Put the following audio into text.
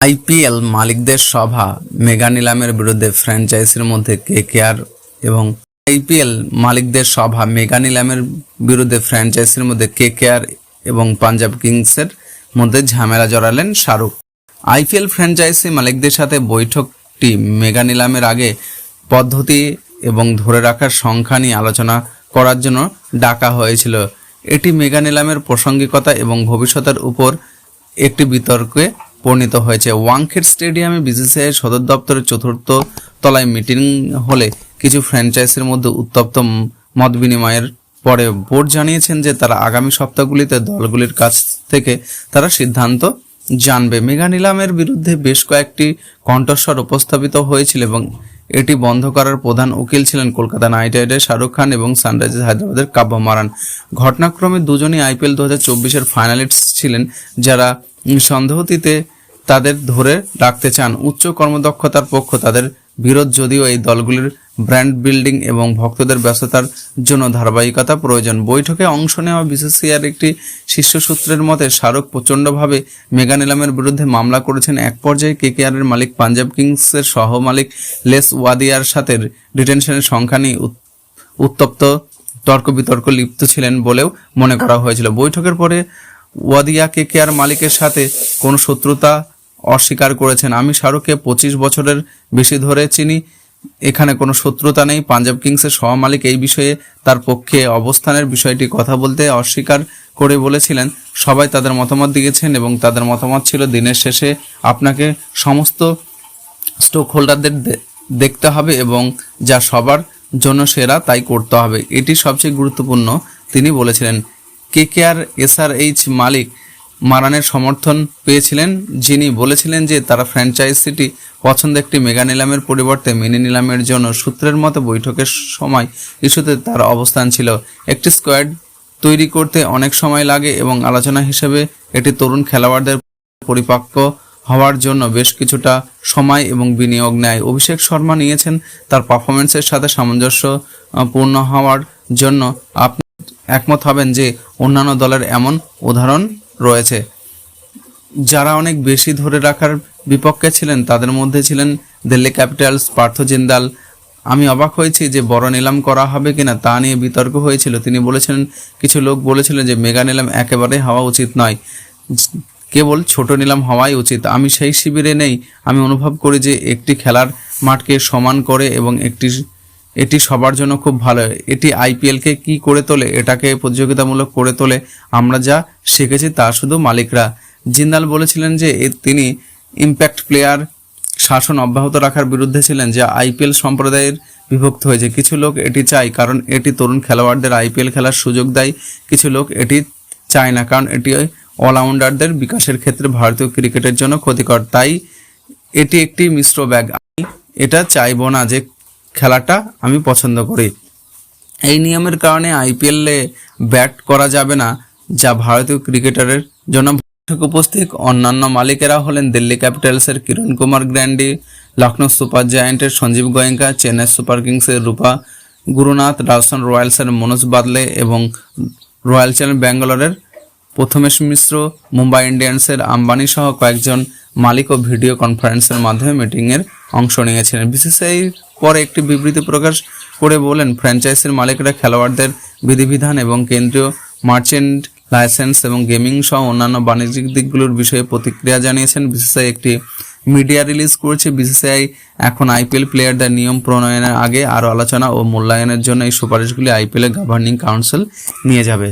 IPL মালিকদের সভা, mega নিলামের বিরুদ্ধে ফ্র্যাঞ্চাইজির মধ্যে কেকেআর এবং আইপিএল মালিকদের সভা, মেগা নিলামের বিরুদ্ধে ফ্র্যাঞ্চাইজির মধ্যে কেকেআর এবং পাঞ্জাব কিংসের মধ্যে ঝামেলা জড়ালেন শাহরুখ। আইপিএল ফ্র্যাঞ্চাইজি মালিকদের সাথে বৈঠকটি মেগা নিলামের আগে পদ্ধতি এবং ধরে রাখার সংখ্যা নিয়ে আলোচনা করার জন্য ডাকা হয়েছিল। এটি মেগা নিলামের প্রাসঙ্গিকতা এবং ভবিষ্যতের উপর একটি বিতর্কে পরিণত হয়েছে। ওয়াংখেড স্টেডিয়ামে বিসিসিআই সদর দপ্তরের চতুর্থ তলায় মিটিং হলে কিছু ফ্র্যাঞ্চাইজের মধ্যে উত্তপ্ত মত বিনিময়ের পরে বোর্ড জানিয়েছেন যে তারা আগামী সপ্তাহগুলিতে দলগুলির কাছ থেকে তারা সিদ্ধান্ত জানবে। মেগা নিলামের বিরুদ্ধে বেশ কয়েকটি কণ্ঠস্বর উপস্থাপিত হয়েছিল এবং এটি বন্ধ করার প্রধান উকিল ছিলেন কলকাতা নাইট রাইডার শাহরুখ খান এবং সানরাইজার্স হায়দ্রাবাদের কাব্য মারান। ঘটনাক্রমে দুজনই আইপিএল দু হাজার চব্বিশের ফাইনালিস্ট ছিলেন যারা সন্দেহতিতে তাদের ধরে রাখতে চান। উচ্চ কর্মদক্ষতার পক্ষ তাদের বিরোধ যদিও এই দলগুলির ব্র্যান্ড বিল্ডিং এবং ভক্তদের ব্যস্ততার জন্য ধারাবাহিকতা প্রয়োজন। বৈঠকে অংশ নেওয়া বিসিসিআর একটি শীর্ষ সূত্রের মতে, শাহরুখ প্রচণ্ডভাবে মেগা নিলামের বিরুদ্ধে মামলা করেছেন। এক পর্যায়ে কেকেআরের মালিক পাঞ্জাব কিংসের সহ মালিক লেস ওয়াদিয়ার সাথে রিটেনশনের সংখ্যা নিয়ে উত- উত্তপ্ত তর্ক বিতর্ক লিপ্ত ছিলেন বলেও মনে করা হয়েছিল। বৈঠকের পরে ওয়াদিয়া কেকেআর মালিকের সাথে কোনো শত্রুতা অস্বীকার করেছেন। আমি শাহরুখকে পঁচিশ বছরের বেশি ধরে চিনি। এখানে কোনো শত্রুতা নেই। পাঞ্জাব কিংসের সহমালিক এই বিষয়ে তার পক্ষে অবস্থানের বিষয়টি কথা বলতে অস্বীকার করে বলেছিলেন। সবাই তাদের মতামত দিয়েছেন এবং তাদের মতামত ছিল, দিনের শেষে আপনাকে সমস্ত স্টক হোল্ডারদের দেখতে হবে এবং যা সবার জন্য সেরা তাই করতে হবে। এটি সবচেয়ে গুরুত্বপূর্ণ, তিনি বলেছিলেন। কে কে আর এসআরএইচ মালিক মারানের সমর্থন পেয়েছিলেন, যিনি বলেছিলেন যে তারা ফ্র্যাঞ্চাইজিটি পছন্দ একটি মেগা নিলামের পরিবর্তে মিনি নিলামের জন্য সূত্রের মতো বৈঠকের সময় ইস্যুতে তার অবস্থান ছিল। একটি স্কোয়াড তৈরি করতে অনেক সময় লাগে এবং আলোচনা হিসেবে এটি তরুণ খেলোয়াড়দের পরিপক্ক হওয়ার জন্য বেশ কিছুটা সময় এবং বিনিয়োগ নেয়। অভিষেক শর্মা নিয়েছেন, তার পারফরমেন্সের সাথে সামঞ্জস্য পূর্ণ হওয়ার জন্য আপনি একমত হবেন যে অন্যান্য দলের এমন উদাহরণ রয়েছে। যারা অনেক বেশি ধরে রাখার বিপক্ষে ছিলেন, তাদের মধ্যে ছিলেন দিল্লি ক্যাপিটালস পার্থ জিন্দাল। আমি অবাক হয়েছি যে বড় নিলাম করা হবে কিনা তা নিয়ে বিতর্ক হয়েছিল। তিনি বলেছিলেন, কিছু লোক বলেছিলেন যে মেগা নিলাম একেবারে হওয়া উচিত নয়। কেবল ছোট নিলাম হওয়াই উচিত। আমি সেই শিবিরে নেই। আমি অনুভব করি যে একটি খেলার মাঠকে সমান করে এবং একটি এটি সবার জন্য খুব ভালো। এটি আইপিএলকে কি করে তোলে, এটাকে প্রতিযোগিতামূলক করে তোলে, আমরা যা শিখেছি তা শুধু মালিকরা। জিন্দাল বলেছিলেন যে তিনি ইম্প্যাক্ট প্লেয়ার শাসন অব্যাহত রাখার বিরুদ্ধে ছিলেন, যা আইপিএল সম্প্রদায়ের বিভক্ত হয়েছে। কিছু লোক এটি চায়, কারণ এটি তরুণ খেলোয়াড়দের আইপিএল খেলার সুযোগ দেয়। কিছু লোক এটি চায় না, কারণ এটি অলরাউন্ডারদের বিকাশের ক্ষেত্রে ভারতীয় ক্রিকেটের জন্য ক্ষতিকর। তাই এটি একটি মিশ্র ব্যাগ। এটা চাইব না যে খেলাটা আমি পছন্দ করি। এই নিয়মের কারণে আইপিএলে ব্যাট করা যাবে না, যা ভারতীয় ক্রিকেটারের জন্য উপস্থিত। অন্যান্য মালিকেরা হলেন দিল্লি ক্যাপিটালসের কিরণ কুমার গ্র্যান্ডি লখনৌ সুপার জায়ান্টের সঞ্জীব গোয়েঙ্কা, চেন্নাই সুপার কিংসের রূপা গুরুনাথ, রাজস্থান রয়্যালসের মনোজ বাদলে এবং রয়্যাল চ্যালেঞ্জ ব্যাঙ্গালোরের প্রথমেশ মিশ্র, মুম্বাই ইন্ডিয়ান্সের আম্বানি সহ কয়েকজন মালিক ও ভিডিও কনফারেন্সের মাধ্যমে মিটিংয়ের অংশ নিয়েছিলেন। বিসিসিআই পরে একটি বিবৃতি প্রকাশ করে বলেন ফ্র্যাঞ্চাইজির মালিকরা খেলোয়াড়দের বিধিবিধান এবং কেন্দ্রীয় মার্চেন্ট লাইসেন্স এবং গেমিং সহ অন্যান্য বাণিজ্যিক দিকগুলোর বিষয়ে প্রতিক্রিয়া জানিয়েছেন। বিসিসিআই একটি মিডিয়া রিলিজ করেছে। বিসিসিআই এখন আইপিএল প্লেয়ারদের নিয়ম প্রণয়নের আগে আরও আলোচনা ও মূল্যায়নের জন্য এই সুপারিশগুলি আইপিএলের গভর্নিং কাউন্সিল নিয়ে যাবে।